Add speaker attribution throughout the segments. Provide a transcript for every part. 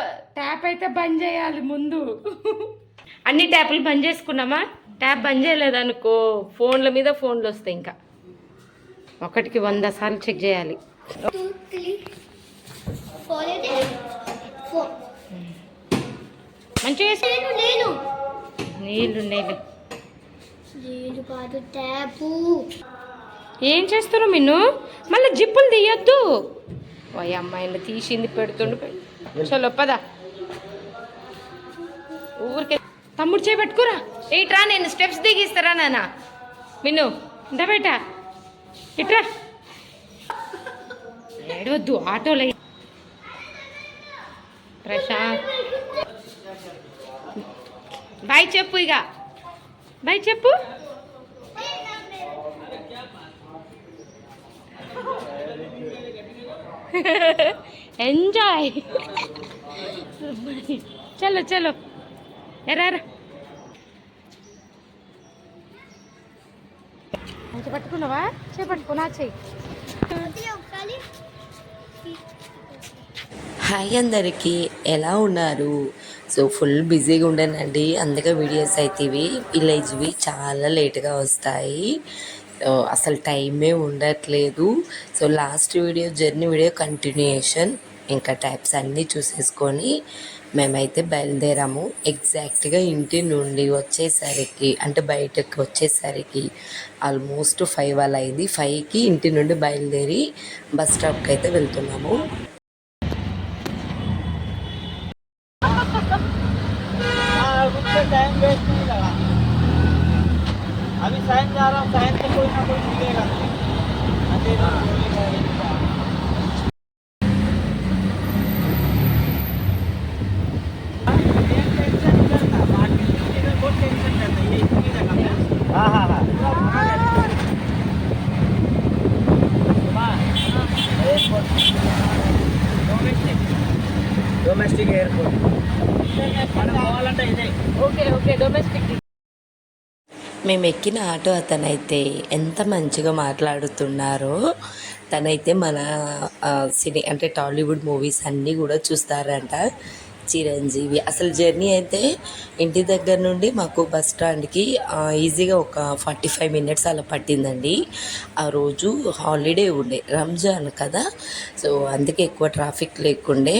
Speaker 1: Tap అయితే బంద్ చేయాలి ముందు. అన్ని ట్యాపులు బంద్ చేసుకున్నామా? ట్యాప్ బంద్ చేయలేదనుకో ఫోన్ల మీద ఫోన్లు వస్తాయి ఇంకా. ఒకటికి వంద సార్లు చెక్ చేయాలి. మంచిగా నీళ్ళు ఏం చేస్తున్నావు మిన్ను? మళ్ళీ జిప్పులు తీయొద్దు. ఓ అమ్మాయిని తీసింది పెడుతుండు చలో పదా. ఊరికే తమ్ముడు చేపెట్టుకురా ఏట్రా నేను స్టెప్స్ దిగిస్తారా నాన్న? మిన్ను ఇంత బయట. ఇట్రా. ఏడవద్దు ఆటోలో. ప్రశాంత్. బాయ్ చెప్పు ఇక. బాయ్ చెప్పు. ఎంజాయ్ చలో చలో. ఎరా మంచి పట్టుకున్నావా? చేపట్టుకున్నా చెయ్యి
Speaker 2: హాయ్ అందరికీ ఎలా ఉన్నారు? సో ఫుల్ బిజీగా ఉండనండి. అందుకే వీడియోస్ అయితే ఇవి విలేజ్వి చాలా లేట్గా వస్తాయి. అసలు టైమే ఉండట్లేదు. So last video journey video continuation ఇంకా టైప్స్ అన్నీ చూసేసుకొని మేమైతే బయలుదేరాము. ఎగ్జాక్ట్గా ఇంటి నుండి వచ్చేసరికి అంటే బయటకు వచ్చేసరికి ఆల్మోస్ట్ ఫైవ్ అలా అయింది. ఫైవ్కి ఇంటి నుండి బయలుదేరి బస్ స్టాప్కి అయితే వెళ్తున్నాము.
Speaker 3: अभी साइन जा रहा हूँ साइन से कोई ना कोई मिलेगा अंधेरा बोलेगा हाँ हाँ हाँ డొమెస్టిక్ ఎయిర్పోర్ట్ మనం పోవాలంటే ఇదే
Speaker 1: ఓకే ఓకే డొమెస్టిక్
Speaker 2: మేము ఎక్కిన ఆటో అతనైతే ఎంత మంచిగా మాట్లాడుతున్నారో తనైతే మన సినీ అంటే టాలీవుడ్ మూవీస్ అన్నీ కూడా చూస్తారంట చిరంజీవి. అసలు జర్నీ అయితే ఇంటి దగ్గర నుండి మాకు బస్ స్టాండ్కి ఈజీగా ఒక ఫార్టీ ఫైవ్ మినిట్స్ అలా పట్టిందండి. ఆ రోజు హాలిడే ఉండే రంజాన్ కదా. సో అందుకే ఎక్కువ ట్రాఫిక్ లేకుండే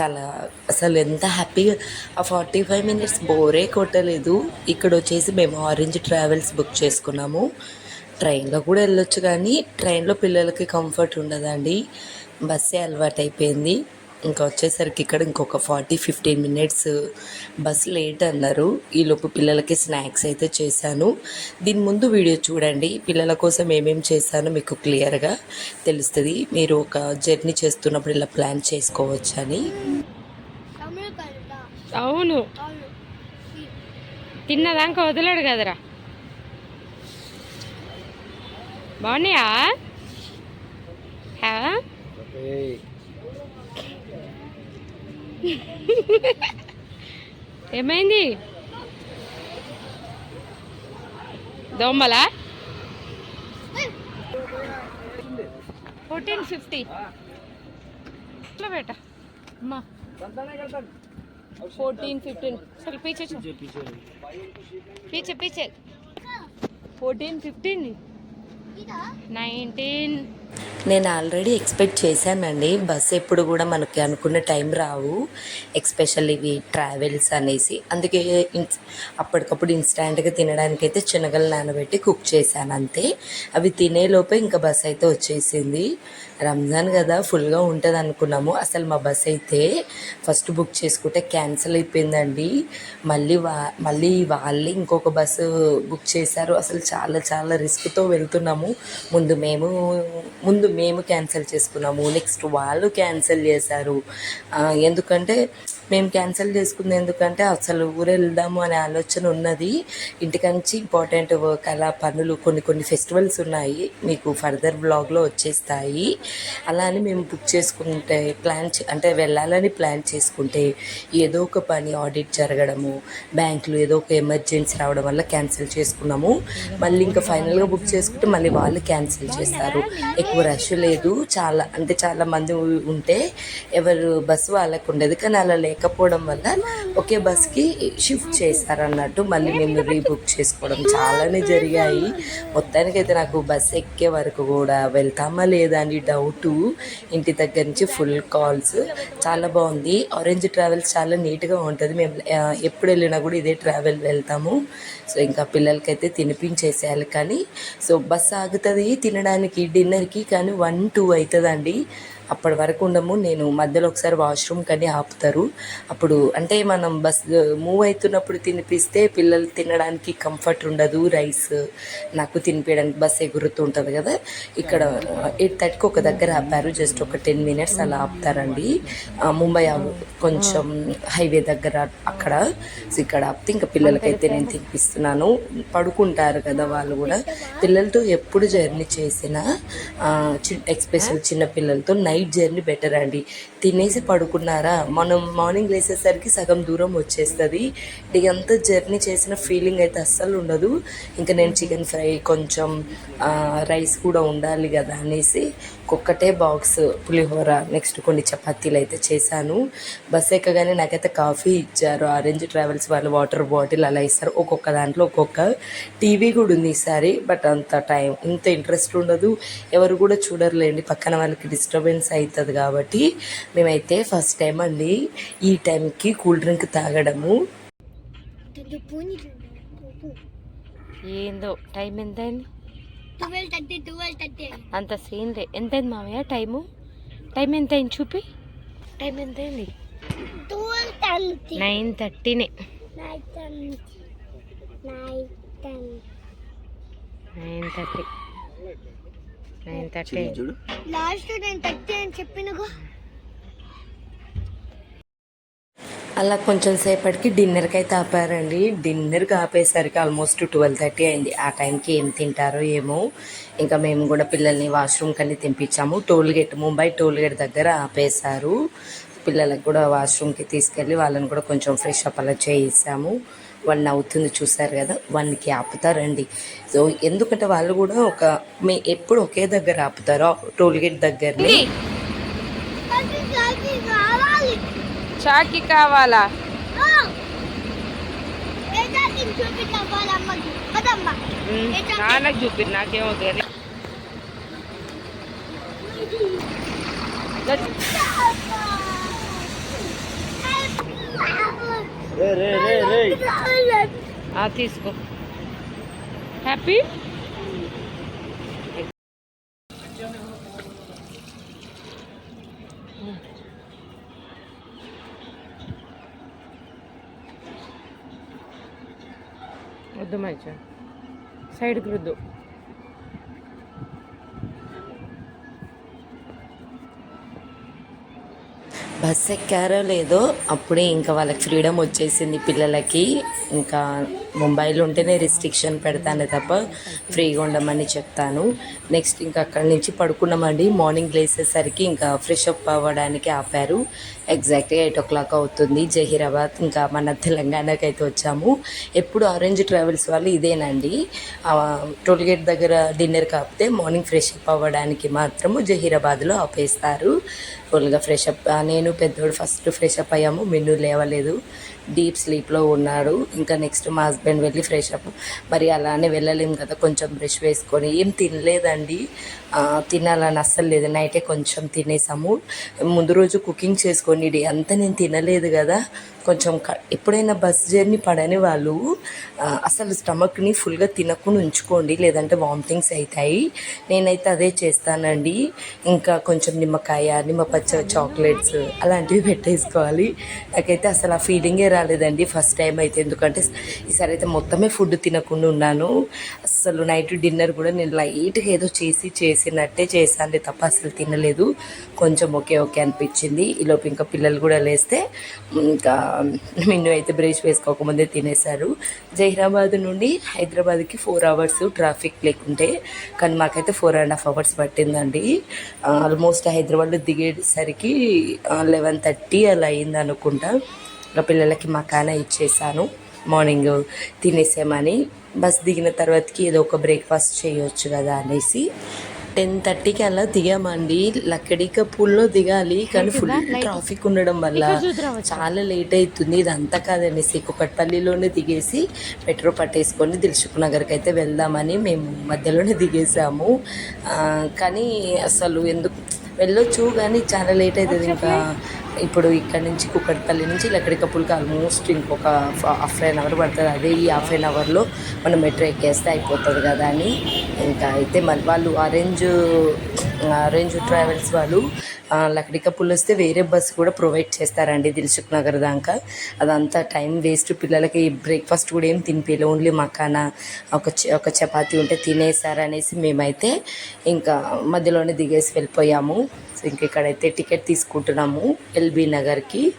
Speaker 2: చాలా అసలు ఎంత హ్యాపీగా ఆ ఫార్టీ ఫైవ్ మినిట్స్ బోరే కొట్టలేదు. ఇక్కడ వచ్చేసి మేము ఆరెంజ్ ట్రావెల్స్ బుక్ చేసుకున్నాము. ట్రైన్లో కూడా వెళ్ళొచ్చు కానీ ట్రైన్లో పిల్లలకి కంఫర్ట్ ఉండదండి. బస్సే అలవాటు అయిపోయింది ఇంకా వచ్చేసరికి ఇక్కడ ఇంకొక forty fifteen minutes bus late అన్నారు. ఈలోపు పిల్లలకి స్నాక్స్ అయితే చేశాను. దీని ముందు వీడియో చూడండి. పిల్లల కోసం ఏమేమి చేశానో మీకు క్లియర్గా తెలుస్తుంది. మీరు ఒక జర్నీ చేస్తున్నప్పుడు ఇలా ప్లాన్ చేసుకోవచ్చని.
Speaker 4: తమిళ కలదా
Speaker 1: అవును. తిన్నదాకా వదిలాడు కదరా. బాగున్నాయా? హా? ఏమైంది? దోమలా ఫోర్టీన్ ఫిఫ్టీ. బేట అమ్మా. Fourteen fifteen. సరే పీచే పీచే పీచే. Fourteen
Speaker 4: fifteen.
Speaker 1: నైన్టీన్
Speaker 2: నేను ఆల్రెడీ ఎక్స్పెక్ట్ చేశానండి. బస్ ఎప్పుడు కూడా మనకి అనుకున్న టైం రావు. ఎక్స్పెషల్ ఇవి ట్రావెల్స్ అనేసి. అందుకే అప్పటికప్పుడు ఇన్స్టాంట్గా తినడానికి అయితే శనగలు నానబెట్టి కుక్ చేశాను అంతే. అవి తినేలోపే ఇంకా బస్ అయితే వచ్చేసింది. రంజాన్ కదా ఫుల్గా ఉంటుంది అనుకున్నాము. అసలు మా బస్ అయితే ఫస్ట్ బుక్ చేసుకుంటే క్యాన్సిల్ అయిపోయిందండి. మళ్ళీ వా మళ్ళీ వాళ్ళే ఇంకొక బస్సు బుక్ చేశారు. అసలు చాలా చాలా రిస్క్తో వెళ్తున్నాము. ముందు మేము ముందు మేము క్యాన్సిల్ చేసుకున్నాము. నెక్స్ట్ వాళ్ళు క్యాన్సిల్ చేశారు. ఎందుకంటే మేము క్యాన్సిల్ చేసుకుంది ఎందుకంటే అసలు ఊరు వెళ్దాము అనే ఆలోచన ఉన్నది. ఇంటికంచి ఇంపార్టెంట్ వర్క్ అలా పనులు కొన్ని కొన్ని ఫెస్టివల్స్ ఉన్నాయి. మీకు ఫర్దర్ బ్లాగ్లో వచ్చేస్తాయి. అలా అని మేము బుక్ చేసుకుంటే ప్లాన్ చే- అంటే వెళ్ళాలని ప్లాన్ చేసుకుంటే ఏదో ఒక పని ఆడిట్ జరగడము బ్యాంకులో ఏదో ఒక ఎమర్జెన్సీ రావడం వల్ల క్యాన్సిల్ చేసుకున్నాము. మళ్ళీ ఇంకా ఫైనల్గా బుక్ చేసుకుంటే మళ్ళీ వాళ్ళు క్యాన్సిల్ చేస్తారు. ఎక్కువ రష్ లేదు. చాలా అంటే చాలా మంది ఉంటే ఎవరు బస్సు వాళ్ళకు ఉండేది. కానీ అలా లేకపోవడం వల్ల ఒకే బస్కి షిఫ్ట్ చేశారన్నట్టు మళ్ళీ మేము రీబుక్ చేసుకోవడం చాలానే జరిగాయి. మొత్తానికైతే నాకు బస్సు ఎక్కే వరకు కూడా వెళ్తామా లేదా అని డౌట్. ఇంటి దగ్గర నుంచి ఫుల్ కాల్స్. చాలా బాగుంది. ఆరెంజ్ ట్రావెల్స్ చాలా నీట్గా ఉంటుంది. మేము ఎప్పుడు వెళ్ళినా కూడా ఇదే ట్రావెల్ వెళ్తాము. సో ఇంకా పిల్లలకైతే తినిపించేసేయాలి కానీ సో బస్ ఆగుతుంది తినడానికి డిన్నర్కి కానీ వన్ టూ అవుతుందండి. అప్పటి వరకు ఉండము. నేను మధ్యలో ఒకసారి వాష్రూమ్ కానీ ఆపుతారు. అప్పుడు అంటే మనం బస్ మూవ్ అవుతున్నప్పుడు తినిపిస్తే పిల్లలు తినడానికి కంఫర్ట్ ఉండదు. రైస్ నాకు తినిపించడానికి బస్ ఎగురుతూ ఉంటుంది కదా. ఇక్కడ ఎయిట్ థర్టీకి ఒక దగ్గర ఆపారు. జస్ట్ ఒక టెన్ మినిట్స్ అలా ఆపుతారండి. ముంబై ఆ కొంచెం హైవే దగ్గర అక్కడ. ఇక్కడ ఆపితే ఇంకా పిల్లలకైతే నేను తినిపిస్తున్నాను. పడుకుంటారు కదా వాళ్ళు కూడా. పిల్లలతో ఎప్పుడు జర్నీ చేసినా ఎక్స్పెషల్ చిన్న పిల్లలతో నైట్ జర్నీ బెటర్ అండి. తినేసి పడుకున్నారా? మనం మార్నింగ్ లేసేసరికి సగం దూరం వచ్చేస్తుంది. ఇదంతా జర్నీ చేసిన ఫీలింగ్ అయితే అస్సలు ఉండదు. ఇంకా నేను చికెన్ ఫ్రై కొంచెం రైస్ కూడా ఉండాలి కదా అనేసి ఒక్కటే బాక్స్ పులిహోర నెక్స్ట్ కొన్ని చపాతీలు అయితే చేశాను. బస్ ఎక్కగానే నాకైతే కాఫీ ఇచ్చారు. ఆరెంజ్ ట్రావెల్స్ వాళ్ళు వాటర్ బాటిల్ అలా ఇస్తారు. ఒక్కొక్క దాంట్లో ఒక్కొక్క టీవీ కూడా ఉంది ఈసారి బట్ అంత టైం ఇంత ఇంట్రెస్ట్ ఉండదు. ఎవరు కూడా చూడరులేండి. పక్కన వాళ్ళకి డిస్టర్బెన్స్ అవుతుంది కాబట్టి మేమైతే ఫస్ట్ టైం అండి ఈ టైంకి కూల్ డ్రింక్ తాగడము.
Speaker 1: ఏందో టైం ఎంత అయింది. అంత సీన్ లే ఎంత అయింది మామయ్య టైము? టైం ఎంత అయింది చూపి. టైం ఎంత అయింది nine థర్టీనే. Nine thirty. Nine thirty.
Speaker 3: చూడు.
Speaker 4: లాస్ట్ నేను థర్టీ అని చెప్పినగా.
Speaker 2: అలా కొంచెం సేపటికి డిన్నర్కి అయితే ఆపారండి. డిన్నర్కి ఆపేసరికి ఆల్మోస్ట్ ట్వెల్వ్ థర్టీ అయింది. ఆ టైంకి ఏం తింటారో ఏమో ఇంకా మేము కూడా పిల్లల్ని వాష్రూమ్ కని తెంపించాము. Toll gate Mumbai toll gate దగ్గర ఆపేశారు. పిల్లలకు కూడా వాష్రూమ్కి తీసుకెళ్ళి వాళ్ళని కూడా కొంచెం ఫ్రెష్ అప్ అలా చేయిస్తాము. వన్ అవుతుంది చూసారు కదా వన్కి ఆపుతారండి సో ఎందుకంటే వాళ్ళు కూడా ఒక మీ ఎప్పుడు ఒకే దగ్గర ఆపుతారు టోల్ గేట్ దగ్గరనే.
Speaker 4: కావాలి
Speaker 1: చాకి కావాలా? నాన్నకు చూపి నాకేమవుతుంది తీసుకో. హ్యాపీ వద్దు మంచి సైడ్కి రుద్దు.
Speaker 2: బస్ ఎక్కారో లేదో అప్పుడే ఇంకా వాళ్ళకి ఫ్రీడమ్ వచ్చేసింది పిల్లలకి. ఇంకా ముంబైలో ఉంటేనే రిస్ట్రిక్షన్ పెడతానే తప్ప ఫ్రీగా ఉండమని చెప్తాను. నెక్స్ట్ ఇంకా అక్కడి నుంచి పడుకున్నామండి. మార్నింగ్ లేసేసరికి ఇంకా ఫ్రెష్ అప్ అవ్వడానికి ఆపారు. ఎగ్జాక్ట్గా ఎయిట్ ఓ క్లాక్ అవుతుంది. జహీరాబాద్ ఇంకా మన తెలంగాణకి అయితే వచ్చాము. ఎప్పుడు ఆరెంజ్ ట్రావెల్స్ వాళ్ళు ఇదేనండి. టోల్ గేట్ దగ్గర డిన్నర్ కాకపోతే మార్నింగ్ ఫ్రెష్ అప్ అవ్వడానికి మాత్రము జహీరాబాద్లో ఆపేస్తారు. ఫుల్గా ఫ్రెష్ అప్ నేను పెద్దోడు ఫస్ట్ ఫ్రెష్ అప్ అయ్యాము. మెనూ లేవలేదు. డీప్ స్లీప్లో ఉన్నాడు. ఇంకా నెక్స్ట్ మా హస్బెండ్ వెళ్ళి ఫ్రెష్ అప్ మరి అలానే వెళ్ళలేము కదా. కొంచెం బ్రష్ వేసుకొని. ఏం తినలేదండి. తినాలని అస్సలు లేదు. నైటే కొంచెం తినేసాము. ముందు రోజు కుకింగ్ చేసుకొని అంతా నేను తినలేదు కదా. కొంచెం క- ఎప్పుడైనా బస్ జర్నీ పడని వాళ్ళు అసలు స్టమక్ని ఫుల్గా తినకుండా ఉంచుకోండి లేదంటే వామిటింగ్స్ అవుతాయి నేనైతే అదే చేస్తానండి. ఇంకా కొంచెం నిమ్మకాయ నిమ్మ పచ్చ చాక్లెట్స్ అలాంటివి పెట్టేసుకోవాలి. నాకైతే అసలు ఆ ఫీలింగే రాలేదండి ఫస్ట్ టైం అయితే. ఎందుకంటే ఈసారి అయితే మొత్తమే ఫుడ్ తినకుండా ఉన్నాను. అసలు నైట్ డిన్నర్ కూడా నేను లైట్గా ఏదో చేసి చేసినట్టే చేశాను తప్ప అసలు తినలేదు. కొంచెం ఓకే ఓకే అనిపించింది. ఈలోపు ఇంకా పిల్లలు కూడా లేస్తే ఇంకా మిన్ను అయితే బ్రేష్ వేసుకోకముందే తినేశారు. జహీరాబాద్ నుండి హైదరాబాద్కి ఫోర్ అవర్స్ ట్రాఫిక్ లేకుంటే కానీ మాకైతే ఫోర్ అండ్ హాఫ్ అవర్స్ పట్టిందండి. ఆల్మోస్ట్ హైదరాబాద్లో దిగేసరికి లెవెన్ థర్టీ అలా అయింది అనుకుంటా ఇంకా పిల్లలకి మకానా ఇచ్చేసాను. మార్నింగ్ తినేసామని బస్ దిగిన తర్వాతకి ఏదో ఒక బ్రేక్ఫాస్ట్ చేయొచ్చు కదా అనేసి టెన్ థర్టీకి అలా దిగామండి. లక్కడిక పూల్లో దిగాలి కానీ ఫుల్ ట్రాఫిక్ ఉండడం వల్ల చాలా లేట్ అవుతుంది. ఇదంతా కాదనేసి కుకట్పల్లిలోనే దిగేసి మెట్రో పట్టేసుకొని దిల్సుఖ్ నగర్కి అయితే వెళ్దామని మేము మధ్యలోనే దిగేసాము. కానీ అసలు ఎందుకు వెళ్ళొచ్చు కానీ చాలా లేట్ అవుతుంది. ఇంకా ఇప్పుడు ఇక్కడ నుంచి కుక్కడపల్లి నుంచి లక్కడికప్పులకి ఆల్మోస్ట్ ఇంకొక హాఫ్ అన్ అవర్ పడుతుంది. అదే ఈ హాఫ్ అన్ అవర్లో మనం మెట్రో ఎక్కేస్తే అయిపోతుంది కదా అని. ఇంకా అయితే మళ్ళీ వాళ్ళు అరేంజ్ అరేంజ్ ట్రావెల్స్ వాళ్ళు ఆ, వస్తే వేరే బస్సు కూడా ప్రొవైడ్ చేస్తారండి దిల్సుఖ్ నగర్ దాకా. అదంతా టైం వేస్ట్. పిల్లలకి బ్రేక్ఫాస్ట్ కూడా ఏం తినిపించలే ఓన్లీ మకానా ఒక చ- ఒక చపాతీ ఉంటే తినేసారనేసి మేమైతే ఇంకా మధ్యలోనే దిగేసి వెళ్ళిపోయాము. ఇంకా ఇక్కడైతే టికెట్ తీసుకుంటున్నాము ఎల్బీ నగర్కి.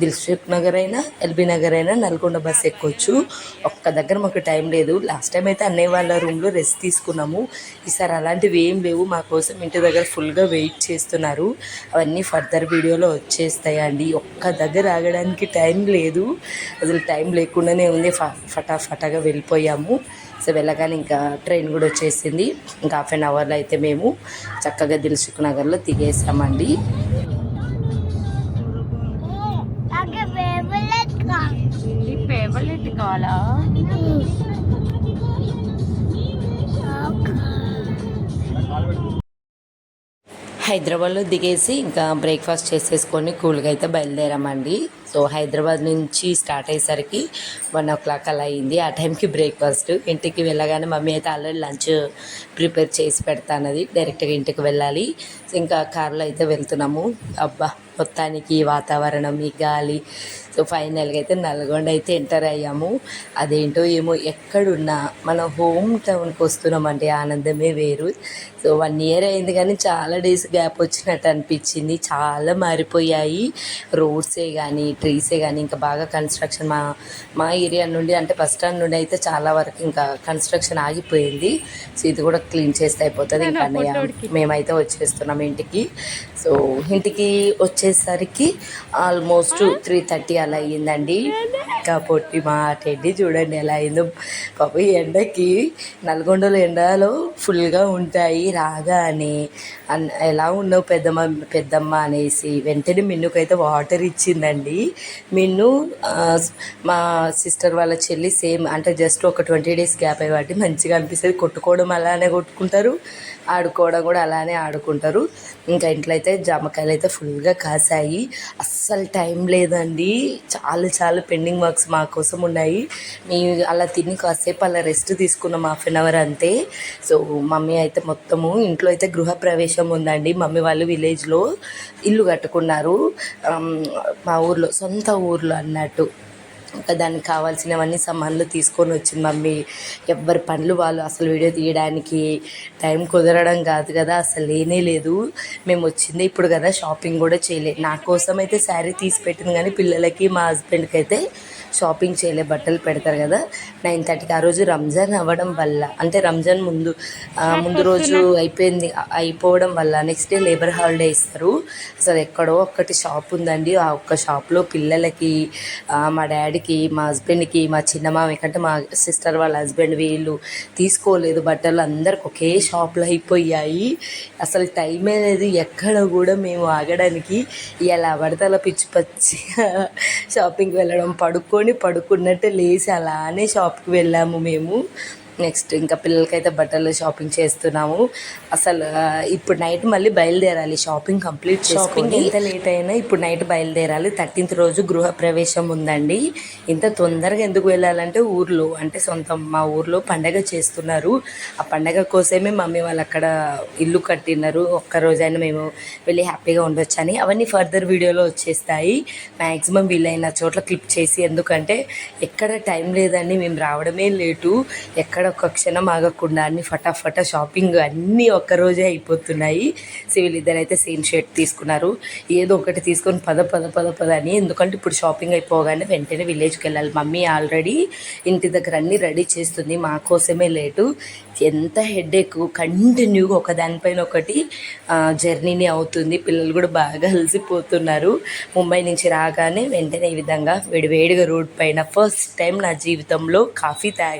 Speaker 2: దిల్సుఖ్ నగర్ అయినా ఎల్బీ నగర్ అయినా నల్గొండ బస్ ఎక్కొచ్చు. ఒక్క దగ్గర మాకు టైం లేదు. లాస్ట్ టైం అయితే అన్నయ్య వాళ్ళ రూమ్లో రెస్ట్ తీసుకున్నాము. ఈసారి అలాంటివి ఏం లేవు. మా కోసం ఇంటి దగ్గర ఫుల్గా వెయిట్ చేస్తున్నారు. అవన్నీ ఫర్దర్ వీడియోలో వచ్చేస్తాయండి. ఒక్క దగ్గర ఆగడానికి టైం లేదు. అసలు టైం లేకుండానే ఉంది. ఫ ఫటాఫటాగా వెళ్ళిపోయాము. సో వెళ్ళగానే ఇంకా ట్రైన్ కూడా వచ్చేసింది. ఇంకా హాఫ్ అన్ అవర్లో అయితే మేము చక్కగా దిల్సుఖ్ నగర్లో దిగేసామండి హైదరాబాద్లో దిగేసి ఇంకా బ్రేక్ఫాస్ట్ చేసేసుకొని కూల్గా అయితే బయలుదేరామండి. సో హైదరాబాద్ నుంచి స్టార్ట్ అయ్యేసరికి వన్ ఓ క్లాక్ అలా అయింది. ఆ టైంకి బ్రేక్ఫాస్ట్. ఇంటికి వెళ్ళగానే మమ్మీ అయితే ఆల్రెడీ లంచ్ ప్రిపేర్ చేసి పెడతానది. డైరెక్ట్గా ఇంటికి వెళ్ళాలి. ఇంకా కార్లో అయితే వెళ్తున్నాము. అబ్బా! మొత్తానికి వాతావరణం ఈ గాలి. సో ఫైనల్గా అయితే నల్గొండ అయితే ఎంటర్ అయ్యాము. అదేంటో ఏమో ఎక్కడున్నా మన హోమ్ టౌన్కి వస్తున్నామంటే ఆనందమే వేరు. సో వన్ ఇయర్ అయింది కానీ చాలా డేస్ గ్యాప్ వచ్చినట్టు అనిపించింది. చాలా మారిపోయాయి. రోడ్సే కానీ ట్రీసే కానీ ఇంకా బాగా కన్స్ట్రక్షన్ మా మా ఏరియా నుండి అంటే బస్ స్టాండ్ నుండి అయితే చాలా వరకు ఇంకా కన్స్ట్రక్షన్ ఆగిపోయింది. సో ఇది కూడా క్లీన్ చేస్తే అయిపోతుంది. ఇంకా అన్నయ్య మేమైతే వచ్చేస్తున్నాం ఇంటికి. సో ఇంటికి వచ్చేసరికి ఆల్మోస్ట్ త్రీ థర్టీ అలా అయ్యిందండి. ఇంకా పొట్టి మా టెడ్డి చూడండి ఎలా అయిందో. పాప ఈ ఎండకి నల్గొండలో ఎండలో ఫుల్గా ఉంటాయి రాగానే. అన్ ఎలా ఉన్నావు పెద్దమ్మ పెద్దమ్మ అనేసి వెంటనే మిన్నుకైతే వాటర్ ఇచ్చిందండి. మిన్ను మా సిస్టర్ వాళ్ళ చెల్లి సేమ్ అంటే జస్ట్ ఒక ట్వంటీ డేస్ గ్యాప్ అయ్యి మంచిగా అనిపిస్తుంది. కొట్టుకోవడం అలానే కొట్టుకుంటారు ఆడుకోవడం కూడా అలానే ఆడుకుంటారు. ఇంకా ఇంట్లో అయితే జామకాయలు అయితే ఫుల్గా రాశాయి. అస్సలు టైం లేదండి. చాలా చాలా పెండింగ్ వర్క్స్ మా కోసం ఉన్నాయి. మేము అలా తిని కాసేపు అలా రెస్ట్ తీసుకున్నాం హాఫ్ అన్ అవర్ అంతే. సో మమ్మీ అయితే మొత్తము ఇంట్లో అయితే గృహప్రవేశం ఉందండి. మమ్మీ వాళ్ళు విలేజ్లో ఇల్లు కట్టుకున్నారు. మా ఊర్లో సొంత ఊర్లో అన్నట్టు. ఇంకా దానికి కావాల్సినవన్నీ సామాన్లు తీసుకొని వచ్చింది మమ్మీ. ఎవ్వరి పనులు వాళ్ళు అసలు వీడియో తీయడానికి టైం కుదరడం కాదు కదా అసలు లేనే లేదు. మేము వచ్చింది ఇప్పుడు కదా షాపింగ్ కూడా చేయలేదు నా కోసం అయితే శారీ తీసి పెట్టింది కానీ పిల్లలకి మా హస్బెండ్కి అయితే షాపింగ్ చేయలే బట్టలు పెడతారు కదా. నైన్ థర్టీకి ఆ రోజు రంజాన్ అవ్వడం వల్ల అంటే రంజాన్ ముందు ముందు రోజు అయిపోయింది అయిపోవడం వల్ల నెక్స్ట్ డే లేబర్ హాలిడే ఇస్తారు. అసలు ఎక్కడో ఒక్కటి షాప్ ఉందండి ఆ ఒక్క షాప్లో పిల్లలకి మా డాడీకి మా హస్బెండ్కి మా చిన్నమామ కంటే మా సిస్టర్ వాళ్ళ హస్బెండ్ వీళ్ళు తీసుకోలేదు బట్టలు అందరికి ఒకే షాప్లో అయిపోయాయి. అసలు టైం అనేది ఎక్కడ కూడా మేము ఆగడానికి ఎలా పడితే అలా పిచ్చి పచ్చిగా షాపింగ్కి వెళ్ళడం పడుకొని పడుకున్నట్టు లేచి అలానే షాప్కి వెళ్ళాము మేము. నెక్స్ట్ ఇంకా పిల్లలకైతే బట్టలు షాపింగ్ చేస్తున్నాము. అసలు ఇప్పుడు నైట్ మళ్ళీ బయలుదేరాలి. షాపింగ్ కంప్లీట్ షాపింగ్ ఎంత లేట్ అయినా ఇప్పుడు నైట్ బయలుదేరాలి. థర్టీన్త్ రోజు గృహ ప్రవేశం ఉందండి. ఇంత తొందరగా ఎందుకు వెళ్ళాలంటే ఊర్లో అంటే సొంతం మా ఊర్లో పండగ చేస్తున్నారు. ఆ పండగ కోసమే మమ్మీ వాళ్ళు అక్కడ ఇల్లు కట్టినారు. ఒక్క రోజైనా మేము వెళ్ళి హ్యాపీగా ఉండొచ్చని. అవన్నీ ఫర్దర్ వీడియోలో వచ్చేస్తాయి. మ్యాక్సిమం వీలైన చోట్ల క్లిప్ చేసి ఎందుకంటే ఎక్కడ టైం లేదండి. మేము రావడమే లేటు. ఎక్కడ ఒక్క క్షణం ఆగకుండా అన్ని ఫటాఫటా షాపింగ్ అన్నీ ఒక్కరోజే అయిపోతున్నాయి. సో వీళ్ళిద్దరైతే సేమ్ షర్ట్ తీసుకున్నారు. ఏదో ఒకటి తీసుకొని పద పద పద పద అని ఎందుకంటే ఇప్పుడు షాపింగ్ అయిపోగానే వెంటనే విలేజ్కి వెళ్ళాలి. మమ్మీ ఆల్రెడీ ఇంటి దగ్గర అన్నీ రెడీ చేస్తుంది. మా కోసమే లేటు. ఎంత హెడేక్ కంటిన్యూగా ఒక దానిపైన ఒకటి జర్నీని అవుతుంది. పిల్లలు కూడా బాగా అలసిపోతున్నారు. ముంబై నుంచి రాగానే వెంటనే ఈ విధంగా వేడివేడిగా రోడ్ పైన ఫస్ట్ టైం నా జీవితంలో కాఫీ తాగా